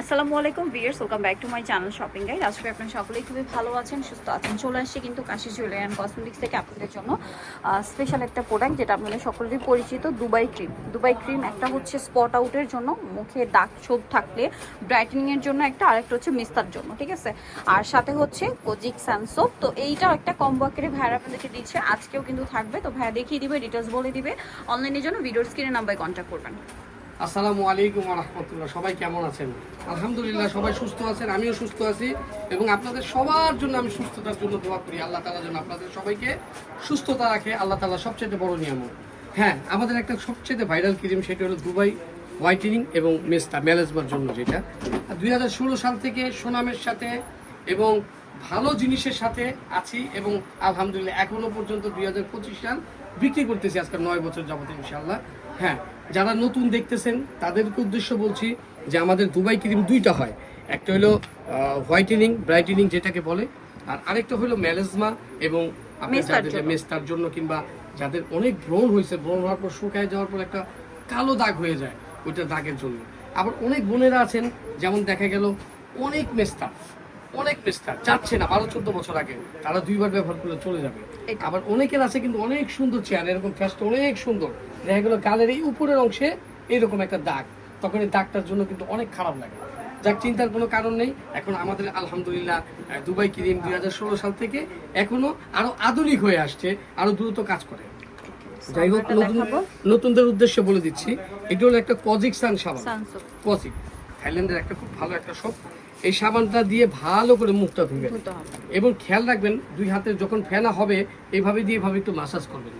আসসালামু আলাইকুম viewers welcome back to my channel shopping guide. আজকে আপনারা সকলেই খুবই ভালো আছেন, সুস্থ আছেন। চলে আসছে কিন্তু কাশি জুয়েলারি অ্যান্ড কসমেটিক্স থেকে আপনাদের জন্য স্পেশাল একটা প্রোডাক্ট যেটা আপনাদের সকলেরই পরিচিত, দুবাই ক্রিম দুবাই ক্রিম একটা হচ্ছে স্পট আউটের জন্য, মুখে দাগ ছোপ থাকলে ব্রাইটেনিংয়ের জন্য একটা, আরেকটা হচ্ছে মিস্তার জন্য, ঠিক আছে? আর সাথে হচ্ছে কোজিক স্যানসোপ তো এইটাও একটা কম্বো আকারে ভাইয়ার আপনাদেরকে দিচ্ছে, আজকেও কিন্তু থাকবে। তো ভাইয়া দেখিয়ে দিবে ডিটেলস বলে দিবে। অনলাইনের জন্য ভিডিওর স্ক্রিনে নাম্বারে কন্ট্যাক্ট করবেন। আসসালামু আলাইকুম রহমতুল্লাহ। সবাই কেমন আছেন? আলহামদুলিল্লাহ, সবাই সুস্থ আছেন, আমিও সুস্থ আছি এবং আপনাদের সবার জন্য আমি সুস্থতার জন্য দোয়া করি। আল্লাহ তালার জন্য আপনাদের সবাইকে সুস্থতা রাখে, আল্লাহ তালা সবচেয়ে বড় নিয়ামক হ্যাঁ আমাদের একটা সবচেয়ে ভাইরাল ক্রিম, সেটা হলো দুবাই হোয়াইটেনিং এবং মেস্তা ম্যালেজমার জন্য যেটা। দুই হাজার ষোলো সাল থেকে সুনামের সাথে এবং ভালো জিনিসের সাথে আছি এবং আলহামদুলিল্লাহ এখনও পর্যন্ত দুই হাজার পঁচিশ সাল বিক্রি করতেছি আজকে নয় বছর যাবত ইনশাল্লাহ হ্যাঁ যারা নতুন দেখতেছেন তাদেরকে উদ্দেশ্য বলছি যে আমাদের দুবাই ক্রিম দুইটা হয়। একটা হলো হোয়াইটেনিং ব্রাইটেনিং যেটাকে বলে আর আরেকটা হলো ম্যালেজমা এবং যাদের। মেস্তার জন্য। কিংবা যাদের অনেক ব্রণ হয়েছে ব্রণ হওয়ার পর শুকায় যাওয়ার পর একটা কালো দাগ হয়ে যায় ওইটা দাগের জন্য। আবার অনেক বোনেরা আছেন যেমন দেখা গেল অনেক মেস্তা অনেক মেস্তা চাচ্ছে না বারো চোদ্দ বছর আগে। তারা দুইবার ব্যবহার করে চলে যাবে। আবার অনেকের আছে কিন্তু অনেক সুন্দর চেয়ার এরকম ফ্যাসটা অনেক সুন্দর। দেখা গেলো গালের এই উপরের অংশে এরকম একটা দাগ। তখন এই দাগটার জন্য কিন্তু অনেক খারাপ লাগে। যাক চিন্তার কোনো কারণ নেই। এখন আমাদের আলহামদুলিল্লাহ দুবাই ক্রিম দুই হাজার ষোলো সাল থেকে এখনও আরও আধুনিক হয়ে আসছে আরও দ্রুত কাজ করে। যাই হোক নতুন নতুনদের উদ্দেশ্যে বলে দিচ্ছি এটা হলো একটা কজিক সান সাবান। কজিক থাইল্যান্ডের একটা খুব ভালো একটা শপ এই সাবানটা দিয়ে ভালো করে মুখটা ধুবেন এবং খেয়াল রাখবেন দুই হাতে যখন ফেনা হবে এইভাবে দিয়ে এভাবে একটু ম্যাসাজ করবেন।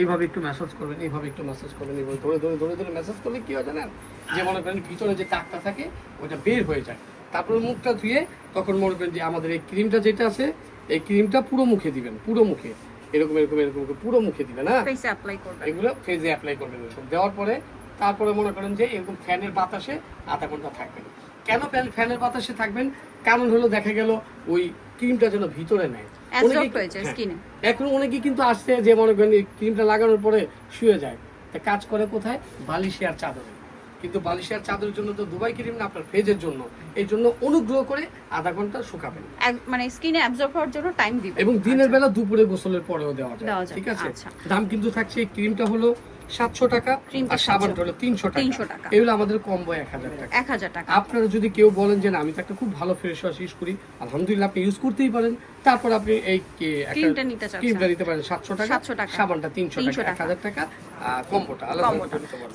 এইভাবে একটু ম্যাসাজ করবেন এইভাবে একটু ম্যাসাজ করবেন এবং ধরে ধরে ধরে ধরে ম্যাসাজ করলে কি হয় জানেন? যে মনে করেন ভিতরে যে কাকটা থাকে ওটা বের হয়ে যায়। তারপরে মুখটা ধুয়ে তখন মনে করেন যে আমাদের এই ক্রিমটা যেটা আছে এই ক্রিমটা পুরো মুখে দিবেন পুরো মুখে। এরকম এরকম এরকম পুরো মুখে দিবেন হ্যাঁ? এগুলো ফেজে অ্যাপ্লাই করবেন। দেওয়ার পরে তারপরে মনে করেন যে এরকম ফ্যানের বাতাসে আধা ঘণ্টা থাকবেন কেন ফ্যানের বাতাসে থাকবেন? কারণ হলো দেখা গেল ওই ক্রিমটা যেন ভিতরে নেয়। Absorb অনেকে- হয়ে। এখন অনেকে কিন্তু আসছে যে মনে করেন ক্রিমটা লাগানোর পরে শুয়ে যায়। তা কাজ করে কোথায়? বালিশে আর চাদরে। কিন্তু বালিশে আর চাদরের জন্য তো দুবাই ক্রিম না আপনার ফেজের জন্য। এই জন্য অনুগ্রহ করে আধা ঘণ্টা শুকাবেন। মানে স্কিনে অ্যাবজর্ব হওয়ার জন্য টাইম দিবে এবং দিনের বেলা দুপুরে গোসলের পরেও দেওয়া যায়। ঠিক আছে? আচ্ছা। দাম কিন্তু থাকছে এই ক্রিমটা হলো সাতশো টাকা আর সাবানটা 700 হলো তিনশো টাকা। 300 টাকা। এগুলো আমাদের কম্বো এক হাজার টাকা। এক হাজার টাকা। আপনারা যদি কেউ বলেন যে না আমি তো একটা খুব ভালো ফেস ওয়াশ ইউজ করি আলহামদুলিল্লাহ আপনি ইউজ করতেই পারেন। তারপর আপনি এই ক্রিমটা নিতে চাচ্ছেন। ক্রিমটা নিতে পারেন সাতশো টাকা। 700 টাকা। সাবানটা তিনশো টাকা এক হাজার টাকা। কম্বোটা আলাদা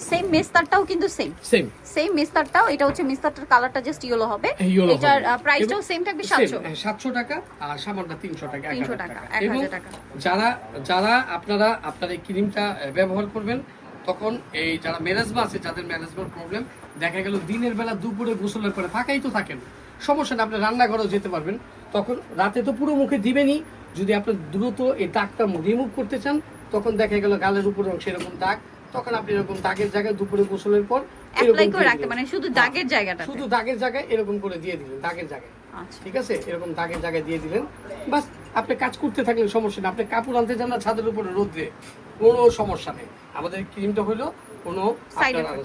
সেম মেস্তারটাও কিন্তু সেম সেম সেম মেস্তারটাও এটা হচ্ছে মেস্তারটার কালারটা জাস্ট ইয়েলো হবে। এটার প্রাইসটাও সেম থাকবে সাতশো। হ্যাঁ, সাতশো টাকা আর সাবানটা তিনশো টাকা এক 300 হাজার টাকা, টাকা। 1000 টাকা। যারা যারা আপনারা আপনার এই ক্রিমটা ব্যবহার করবেন তখন এই যারা ম্যানেজমা আছে যাদের ম্যানেজমার প্রবলেম দেখা গেল দিনের বেলা দুপুরে গোসলের পরে ফাঁকাই তো থাকেন। সমস্যা না আপনি রান্নাঘরেও যেতে পারবেন। তখন রাতে তো পুরো মুখে দিবেনই। যদি আপনি দ্রুত এই দাগটা রিমুভ করতে চান তখন দেখা গেল গালের উপরে অংশে এরকম দাগ তখন আপনি এরকম দাগের জায়গায় দুপুরে গোসলের পর অ্যাপ্লাই করে রাখতে মানে শুধু হ্যাঁ, দাগের জায়গাটা শুধু দাগের জায়গায় এরকম করে দিয়ে দিলেন দাগের জায়গায়। আচ্ছা। ঠিক আছে? এরকম দাগের জায়গায় দিয়ে দিলেন বাস আপনি কাজ করতে থাকলেন সমস্যা নেই আপনি কাপড় আনতে যান না ছাদের উপরে রোদ্রে কোনো সমস্যা নেই। আমাদের ক্রিমটা হলো কোনো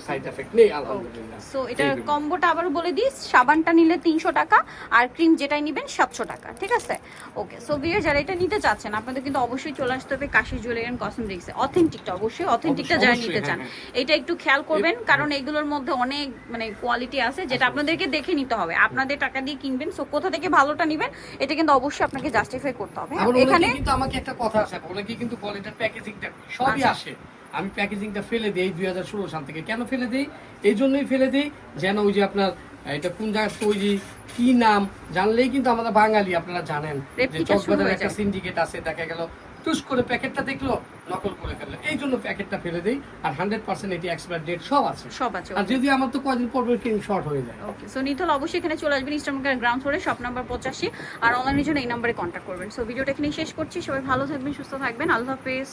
সাইড এফেক্ট নেই। আলহামদুলিল্লাহ। সো এটার কম্বোটা আবারও বলে দিই সাবানটা নিলে তিনশো টাকা আর ক্রিম যেটাই নেবেন সাতশো টাকা ঠিক আছে? ওকে সো বিয়ার যারা এটা নিতে চাচ্ছেন আপনাদের কিন্তু অবশ্যই চলে আসতে হবে কাশি জুয়েলারি অ্যান্ড কসমেটিক্সে অথেন্টিকটা অবশ্যই অথেন্টিকটা যারা নিতে চান। হ্যাঁ, এটা একটু খেয়াল করবেন কারণ এগুলোর মধ্যে অনেক মানে কোয়ালিটি আছে যেটা আপনাদেরকে দেখে নিতে হবে। আপনাদের টাকা দিয়ে কিনবেন সো কোথা থেকে ভালোটা নেবেন এটা কিন্তু অবশ্যই আপনাকে জাস্টিফাই করতে হবে। এখানে কিন্তু আমাকে একটা কথা আছে অনেকে কিন্তু বলে প্যাকেজিংটা সবই আচ্ছা। আসে। আমি প্যাকেজিংটা ফেলে দিই দুই হাজার ষোলো সাল থেকে। কেন ফেলে দিই? এই জন্যই ফেলে দিই যেন ওই যে আপনার এটা কোন জায়গায় তৈরি কি নাম জানলেই কিন্তু আমাদের বাঙালি আপনারা জানেন যে চকবাজারে একটা সিন্ডিকেট আছে দেখা গেল টুস করে প্যাকেটটা দেখল নকল করে ফেলল। এই জন্য প্যাকেটটা ফেলে দেই আর হান্ড্রেড পার্সেন্ট এটি এক্সপায়ার ডেট সব আছে। সব আছে আর যদি আমার তো কয়দিন পর ক্রিম শর্ট হয়ে যায়। ওকে সো নিতে হলে অবশ্যই এখানে চলে আসবেন ইস্টার্নকার গ্রাউন্ড ফ্লোরে শপ নাম্বার পঁচাশি আর অনলাইনের জন্য এই নাম্বারে কন্ট্যাক্ট করবেন। সো ভিডিওটা এখানে শেষ করছি সবাই ভালো থাকবেন সুস্থ থাকবেন আল্লাহ হাফেজ।